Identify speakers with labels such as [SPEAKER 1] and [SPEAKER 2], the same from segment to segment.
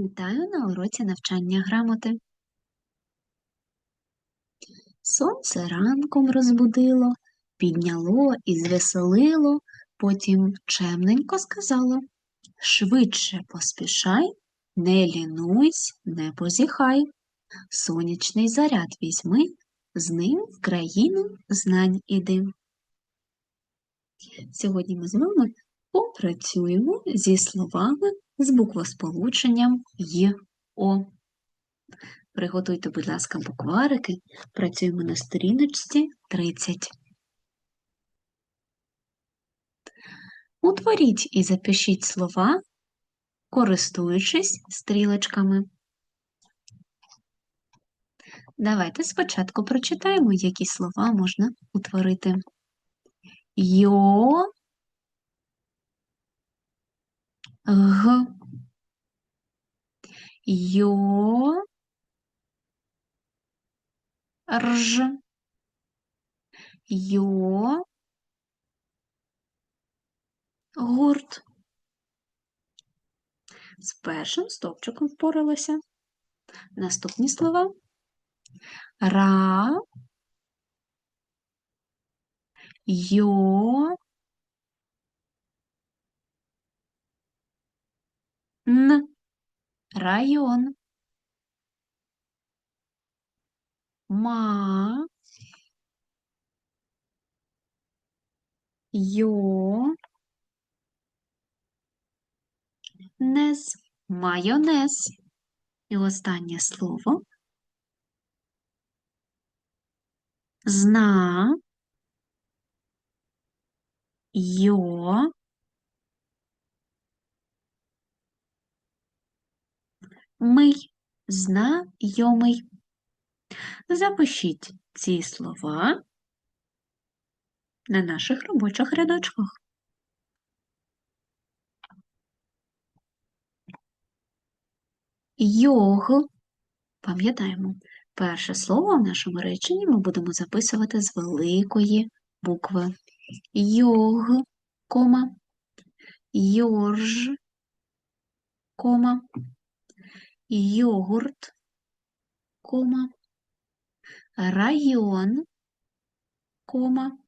[SPEAKER 1] Вітаю на уроці навчання грамоти. Сонце ранком розбудило, підняло і звеселило, потім чемненько сказало Швидше поспішай, не лінуйсь, не позіхай. Сонячний заряд візьми, з ним в країну знань іди. Сьогодні ми з вами попрацюємо зі словами з буквосполученням й. Приготуйте, будь ласка, букварики. Працюємо на сторіночці 30. Утворіть і запишіть слова, користуючись стрілочками. Давайте спочатку прочитаємо, які слова можна утворити. Йо, г, йо, рж, йо, гурт. З першим стовпчиком впоралися. Наступні слова. Ра, йо, н, район, ма, йо, нез, майонез. І останнє слово. Зна, йо, мий, знайомий. Запишіть ці слова на наших робочих рядочках. Йог. Пам'ятаємо, перше слово в нашому реченні ми будемо записувати з великої букви. Йог, кома, йорж, кома, йогурт, кома, район, кома,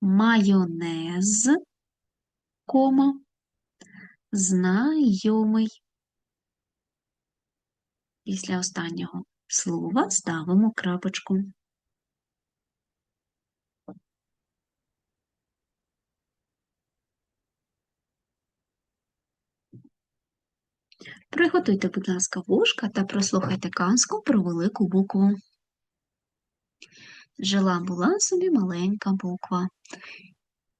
[SPEAKER 1] майонез, кома, знайомий. Після останнього слова ставимо крапочку. Приготуйте, будь ласка, вушка та прослухайте казку про велику букву. Жила була собі маленька буква.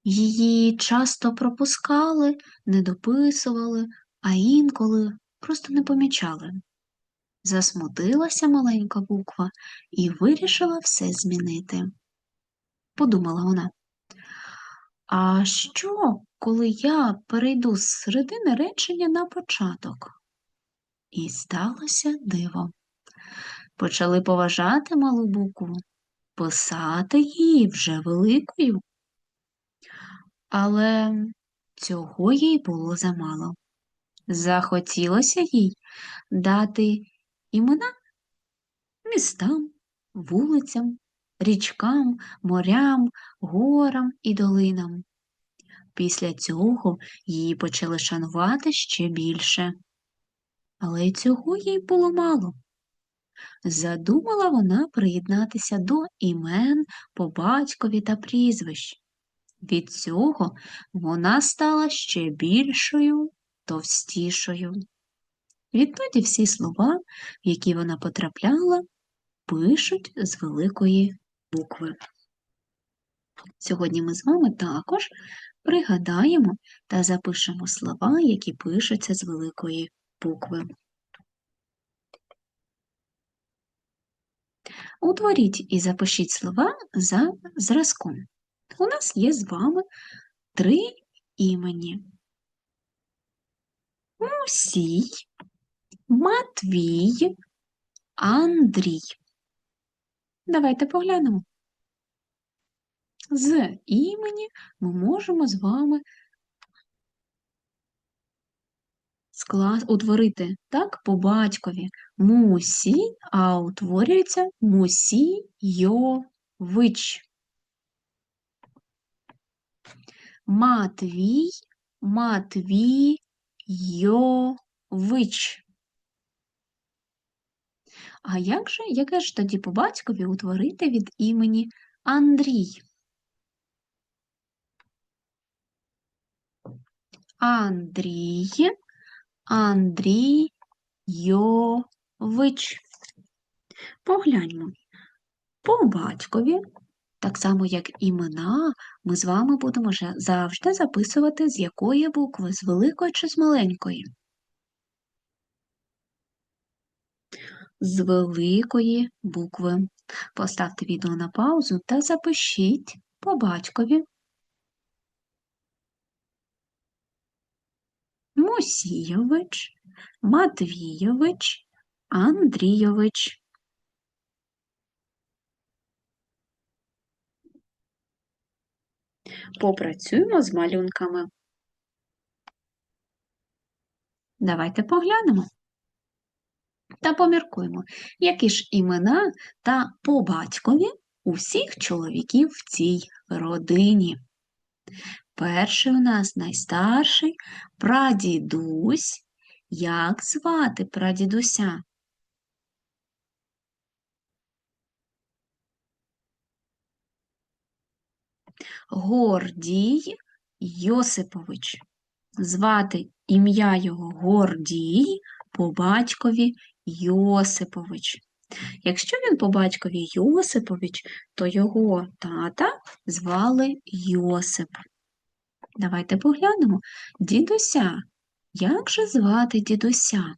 [SPEAKER 1] Її часто пропускали, не дописували, а інколи просто не помічали. Засмутилася маленька буква і вирішила все змінити. Подумала вона. А що, коли я перейду з середини речення на початок? І сталося диво. Почали поважати малу букву, писати її вже великою. Але цього їй було замало. Захотілося їй дати імена містам, вулицям, річкам, морям, горам і долинам. Після цього її почали шанувати ще більше. Але й цього їй було мало. Задумала вона приєднатися до імен по батькові та прізвищ. Від цього вона стала ще більшою, товстішою. Відтоді всі слова, в які вона потрапляла, пишуть з великої букви. Сьогодні ми з вами також пригадаємо та запишемо слова, які пишуться з великої букви. Утворіть і запишіть слова за зразком. У нас є з вами три імені. Мусій, Матвій, Андрій. Давайте поглянемо. З імені ми можемо з вами скла... утворити так по батькові мусі, а утворюється мусійович. Матвій, Матвійович. А як же, яке ж тоді по батькові утворити від імені Андрій? Андрій, Андрійович. Погляньмо. По батькові, так само як імена, ми з вами будемо завжди записувати, з якої букви, з великої чи з маленької. З великої букви. Поставте відео на паузу та запишіть по батькові Мусійович, Матвійович, Андрійович. Попрацюємо з малюнками. Давайте поглянемо та поміркуємо, які ж імена та по батькові у чоловіків в цій родині. Перший у нас найстарший прадідусь. Як звати прадідуся? Гордій Йосипович. Звати ім'я його Гордій по батькові Йосипович. Якщо він по батькові Йосипович, то його тата звали Йосип. Давайте поглянемо. Дідуся. Як же звати дідуся?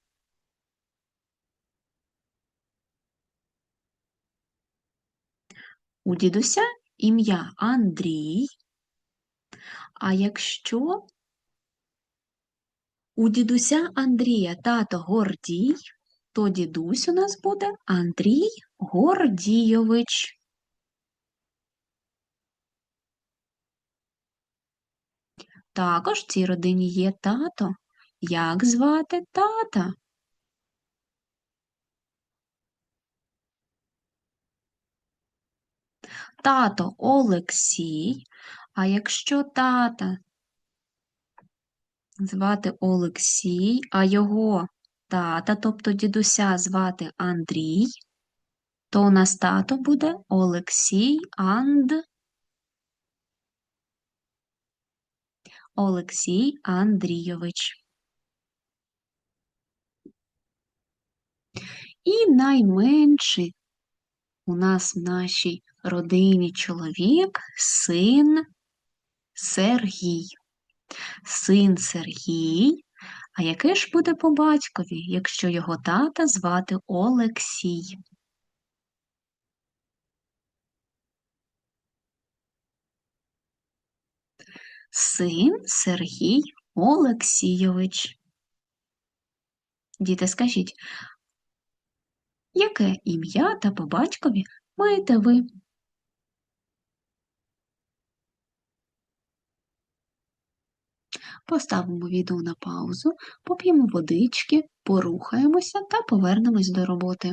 [SPEAKER 1] У дідуся ім'я Андрій. А якщо у дідуся Андрія тато Гордій, то дідусь у нас буде Андрій Гордійович. Також в цій родині є тато. Як звати тата? Тато Олексій. А якщо тата звати Олексій, а його тата, тобто дідуся звати Андрій, то у нас тато буде Олексій Анд. Олексій Андрійович. І найменший у нас в нашій родині чоловік син Сергій. Син Сергій. А яке ж буде по батькові, якщо його тата звати Олексій? Син Сергій Олексійович. Діти, скажіть, яке ім'я та по батькові маєте ви? Поставимо відео на паузу, поп'ємо водички, порухаємося та повернемось до роботи.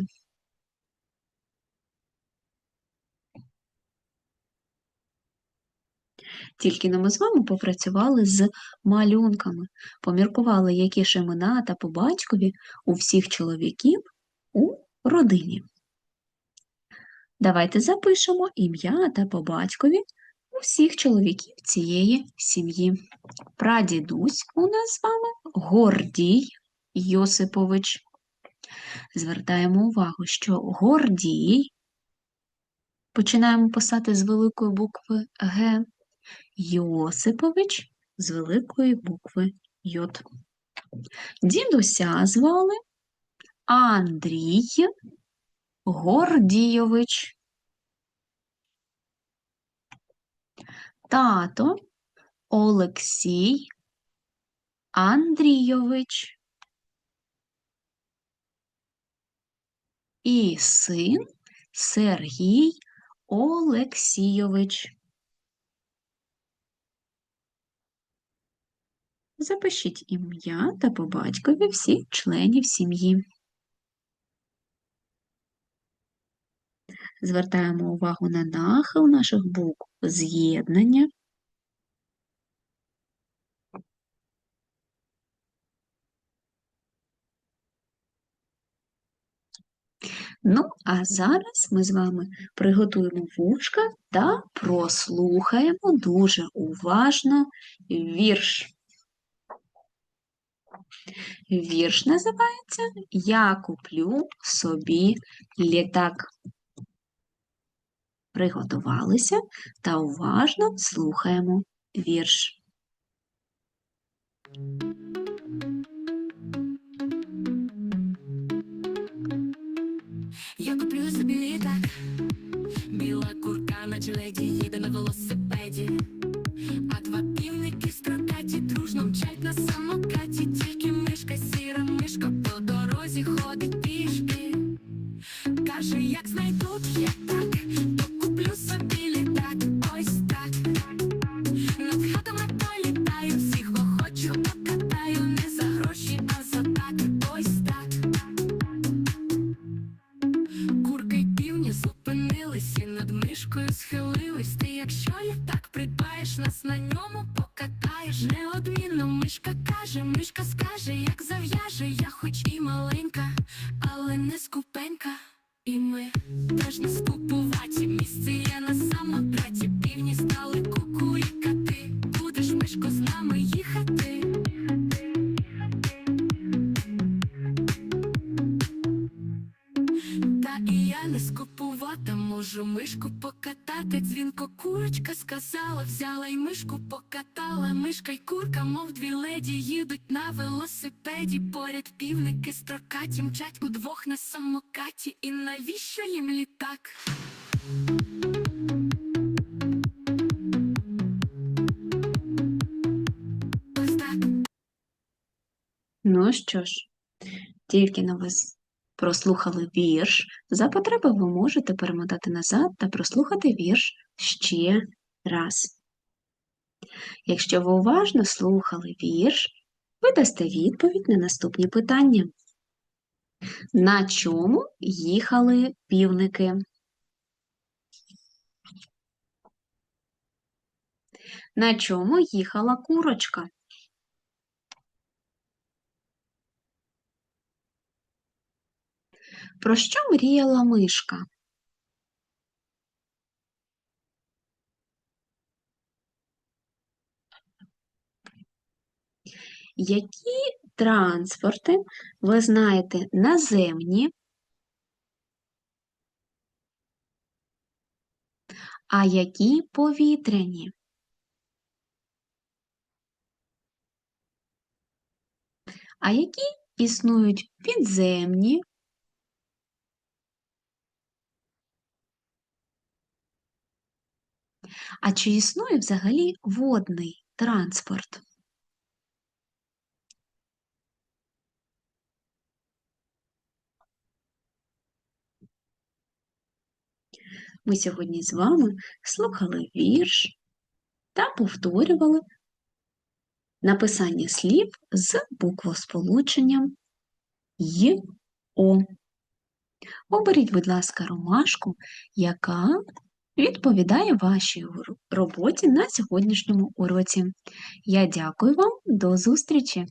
[SPEAKER 1] Тільки но ми з вами попрацювали з малюнками, поміркували, які ж імена та по батькові у всіх чоловіків у родині. Давайте запишемо ім'я та по батькові у всіх чоловіків цієї сім'ї. Прадідусь у нас з вами Гордій Йосипович. Звертаємо увагу, що Гордій починаємо писати з великої букви Г, Йосипович з великої букви Й. Дідуся звали Андрій Гордійович. Тато Олексій Андрійович. І син Сергій Олексійович. Запишіть ім'я та по батькові всіх членів сім'ї. Звертаємо увагу на нахил наших букв, з'єднання. Ну, а зараз ми з вами приготуємо вушка та прослухаємо дуже уважно вірш. Вірш називається Я куплю собі літак. Приготувалися та уважно слухаємо вірш.
[SPEAKER 2] Я куплю собі літак, біла курка на чоледі їде на велосипеді, а два півники строкаті дружно мчать ньому покатаєш. Неодмінно мишка каже, мишка скаже, як зав'яже, я хоч і маленька, але не скупенька. І ми теж не скупуваті. Місце є на самокаті. Півні стали кукурікати. Будеш мишко з нами їхати. Та і я не скупувата, можу мишку покатати. Дзвінко курочка сказала, взяла й мишку покатала. Мишка й курка, мов дві леді, їдуть на велосипеді. Поряд півники строкаті мчать удвох на самокаті. І навіщо їм літак?
[SPEAKER 1] Ну що ж, тільки на вас прослухали вірш. За потреби ви можете перемотати назад та прослухати вірш ще раз. Якщо ви уважно слухали вірш, ви дасте відповідь на наступні питання. На чому їхали півники? На чому їхала курочка? Про що мріяла мишка? Які транспорти ви знаєте наземні, а які повітряні? А які існують підземні? А чи існує взагалі водний транспорт? Ми сьогодні з вами слухали вірш та повторювали написання слів з буквосполученням й. Оберіть, будь ласка, ромашку, яка відповідає вашій роботі на сьогоднішньому уроці. Я дякую вам, до зустрічі!